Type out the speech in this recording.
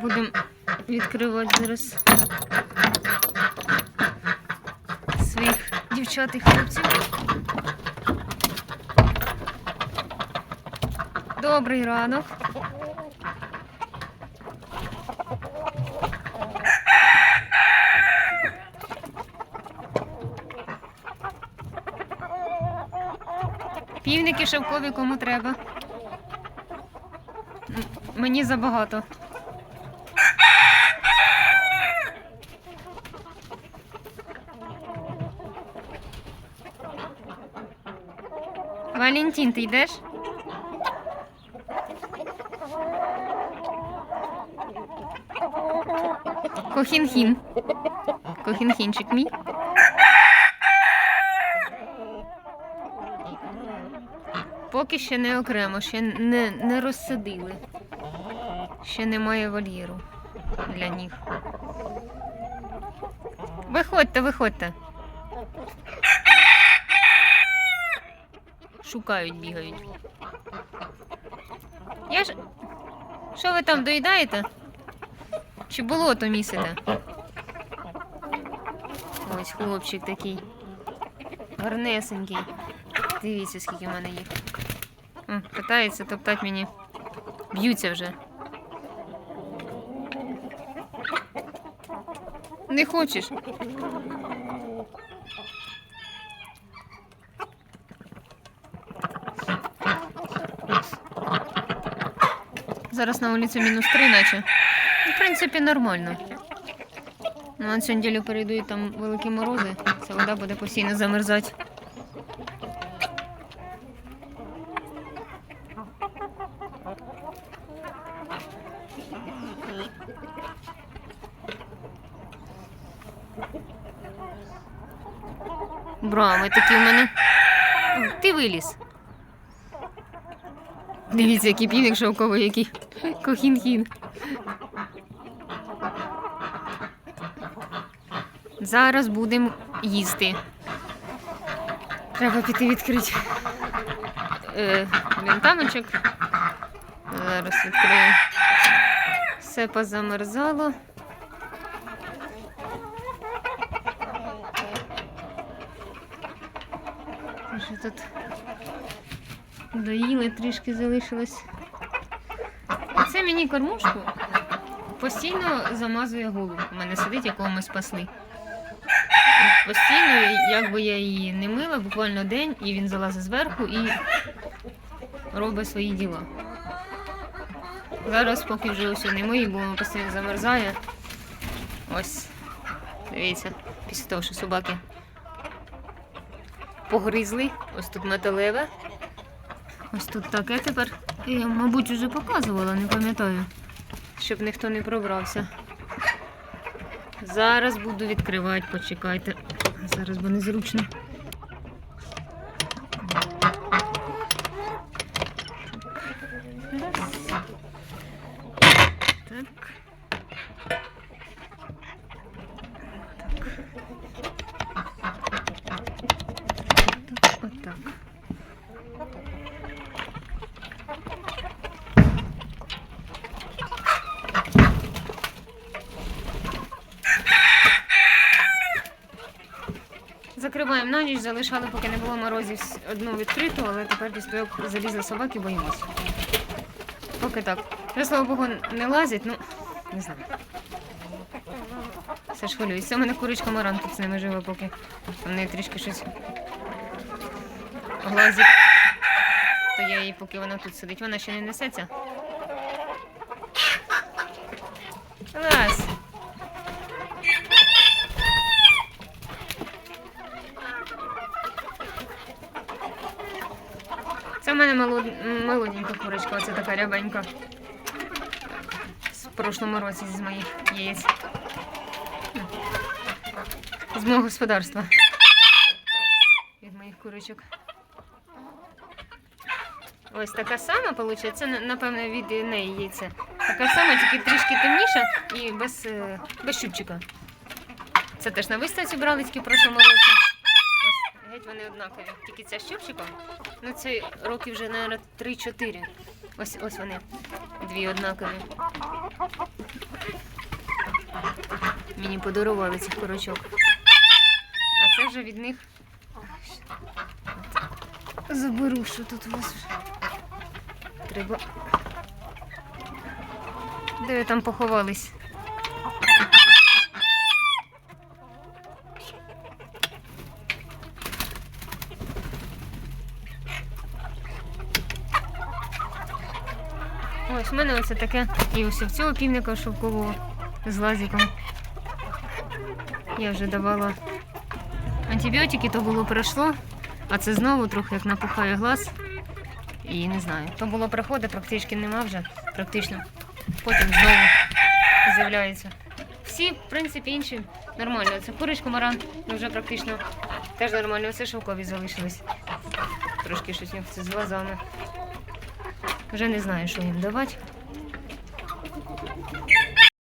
Будемо відкривати зараз своїх дівчат і хлопців. Добрий ранок. Півники шовкові кому треба. Мені забагато. Валентин, ти йдеш? Кохінхін. Кохінхінчик мій. Поки ще не окремо, ще не, не розсадили. Ще немає вольєру для них. Виходьте, виходьте. Шукають, бігають. Я ж. Що ви там доїдаєте? Чи болото місите? Ось хлопчик такий. Гарнесенький. Дивіться, скільки в мене їх. Питається топтати мені. Б'ються вже. Не хочеш? Зараз на вулиці мінус 3, наче. В принципі, нормально. Ну, на цю неділю перейдуть там великі морози, ця вода буде постійно замерзати. Брами такі в мене. Ти виліз. Дивіться, який півник шовковий, який кохін-хін. Зараз будемо їсти. Треба піти відкрити е. Зараз відкрию. Все позамерзало. Що тут доїли, трішки залишилось. Це мені кормушку постійно замазує голову. У мене сидить, якого ми спасли. Постійно, як би я її не мила, буквально день, і він залазить зверху і робить свої діла. Зараз, поки вже ось не миї, бо воно постійно замерзає. Ось, дивіться, після того, що собаки погризли. Ось тут металеве. Ось тут таке тепер. Я, мабуть, вже показувала, не пам'ятаю. Щоб ніхто не пробрався. Зараз буду відкривати, почекайте. Зараз бо незручно. Так. Так. Закриваємо на ніч, залишали, поки не було морозів одну відкриту, але тепер десь залізли собаки, боїмося. Поки так. Я, слава Богу, не лазять, ну, не знаю. Все ж хвилююся. У мене курочка Маран тут з ними живе, поки вони трішки щось глазить. То я її, поки вона тут сидить, вона ще не несеться. Лазь. Це в мене молод... молоденька курочка, оце така рябенька. В прошлому році з моїх яєць. З мого господарства. Від моїх курочок. Ось така сама, виходить, це напевно від неї яйця. Така сама, тільки трішки темніша і без, е, без щупчика. Це теж на виставці брали тільки в прошлому році. Ось, вони однакові. Тільки ця з щупчиком. Ну, це роки вже, мабуть, 3-4. Ось ось вони. Дві однакові. Мені подарували цих курочок. А це вже від них. Заберу, що тут у вас. Треба. Де ви там поховались? Ось в мене оце таке. І ось в цього півника шовкового з лазиком. Я вже давала антибіотики, то було пройшло, а це знову трохи як напухає глаз. І не знаю. То було проходи, практично нема вже, практично. Потім знову з'являється. Всі, в принципі, інші нормально. Це курич комаран, ну вже практично теж нормально. Оце шовкові залишились. Трошки щось це з глазами. Вже не знаю, що їм давати.